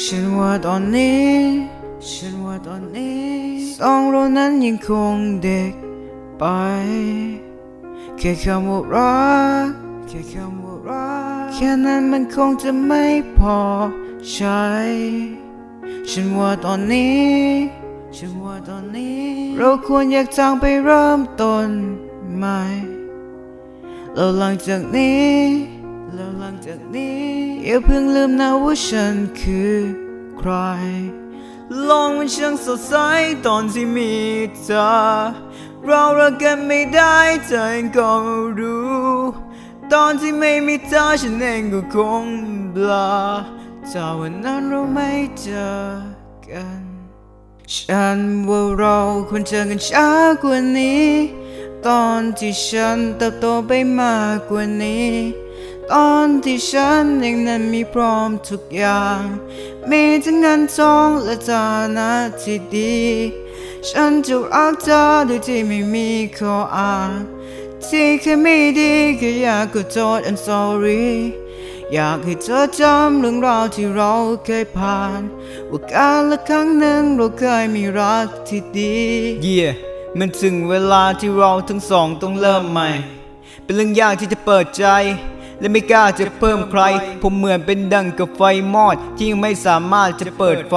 ฉันว่าตอนนี้ ฉันว่าตอนนี้สองเรานั้นยังคงเด็กไป แค่คำว่ารักแค่คำว่ารักแค่นั้นมันคงจะไม่พอใช้ ฉันว่าตอนนี้ ฉันว่าตอนนี้ เราควรอยากจางไปเริ่มต้นใหม่แล้วหลังจากนี้ แล้วหลังจากนี้อย่าเพิ่งลืมนะว่าฉันคือใคร ลองมันช่างสดใสตอนที่มีเธอ เรารักกันไม่ได้เธอเองก็รู้ ตอนที่ไม่มีเธอฉันเองก็คงเบลาถ้าวันนั้นเราไม่เจอกัน ฉันว่าเราควรเจอกันช้ากว่านี้ ตอนที่ฉันเติบโตไปมากกว่านี้ ตอนที่ฉันเองนั้นมีพร้อมทุกอย่าง มีทั้งเงินทองและฐานะที่ดี ฉันจะรักเธอโดยที่ไม่มีข้ออ้างที่เคยไม่ดีก็อยากขอโทษ I'm sorry อยากให้เธอจำเรื่องราวที่เราเคยผ่าน ว่าการละครั้งหนึ่งเราเคยมีรักที่ดี เย่มันถึงเวลาที่เราทั้งสองต้องเริ่มใหม่ เป็นเรื่องยากที่จะเปิดใจ และไม่กล้าจะเพิ่มใคร ผมเหมือนเป็นดังกับไฟมอดที่ยังไม่สามารถจะเปิดไฟ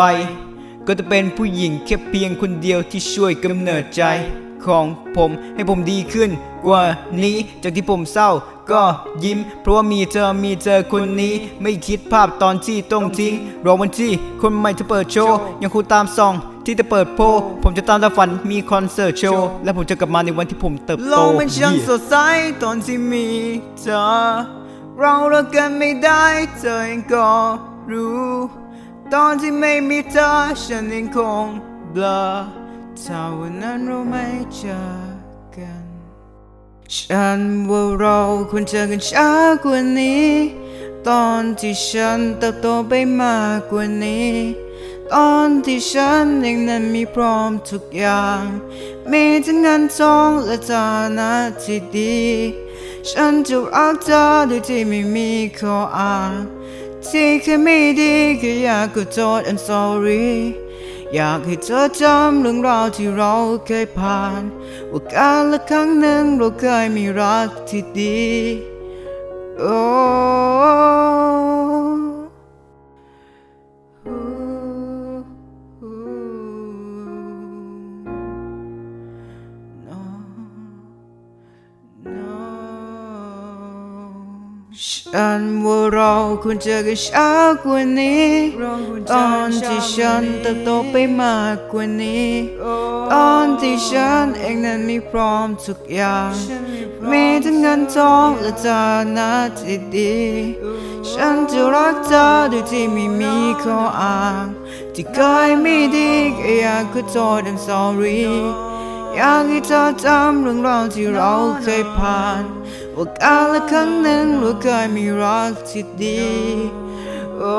ก็จะเป็นผู้หญิงแค่เพียงคนเดียวที่ช่วยกำเนิดใจของผมให้ผมดีขึ้นกว่านี้จากที่ผมเศร้าก็ยิ้ม เพราะว่ามีเธอมีเธอคนนี้ไม่คิดภาพตอนที่ต้องทิ้งรอวันที่คนใหม่จะเปิดโชว์ยังคงตามซองที่จะเปิดโพลผมจะตามตาฝันมีคอนเสิร์ตโชว์ และผมจะกลับมาในวันที่ผมเติบโลโตกมันช่างสดใสตอนที่มีเธอ เรารักกันไม่ได้เธอเองก็รู้ ตอนที่ไม่มีเธอฉันเองคงเบลอถ้าวันนั้นเราไม่เจอกัน ฉันว่าเราควรเจอกันช้ากว่านี้ ตอนที่ฉันเติบโตไปมากกว่านี้ตอนที่ฉันเองนั้นมีพร้อมทุกอย่าง มีทั้งเงินทองและฐานะที่ดี ฉันจะรักเธอโดยที่ไม่มีข้ออ้างที่เคยไม่ดีก็อยากขอโทษ I'm sorry อยากให้เธอจำเรื่องราวที่เราเคยผ่านว่าการละครั้งหนึ่งเราเคยมีรักที่ดี Oh ฉันว่าเราควรเจอกันช้ากว่านี้ ตอนที่ฉันเติบโตไปมากกว่านี้ ตอนที่ฉันเองนั้นมีพร้อมทุกอย่าง มีทั้งเงินทองและฐานะที่ดี ฉันจะรักเธอโดยที่ไม่มีข้ออ้าง ที่เคยไม่ดีก็อยากขอโทษ I'm sorry อยากให้เธอจำเรื่องราวที่เราเคยผ่าน ว่าการละครั้งหนึ่งเราเคยมีรักที่ดี โอ้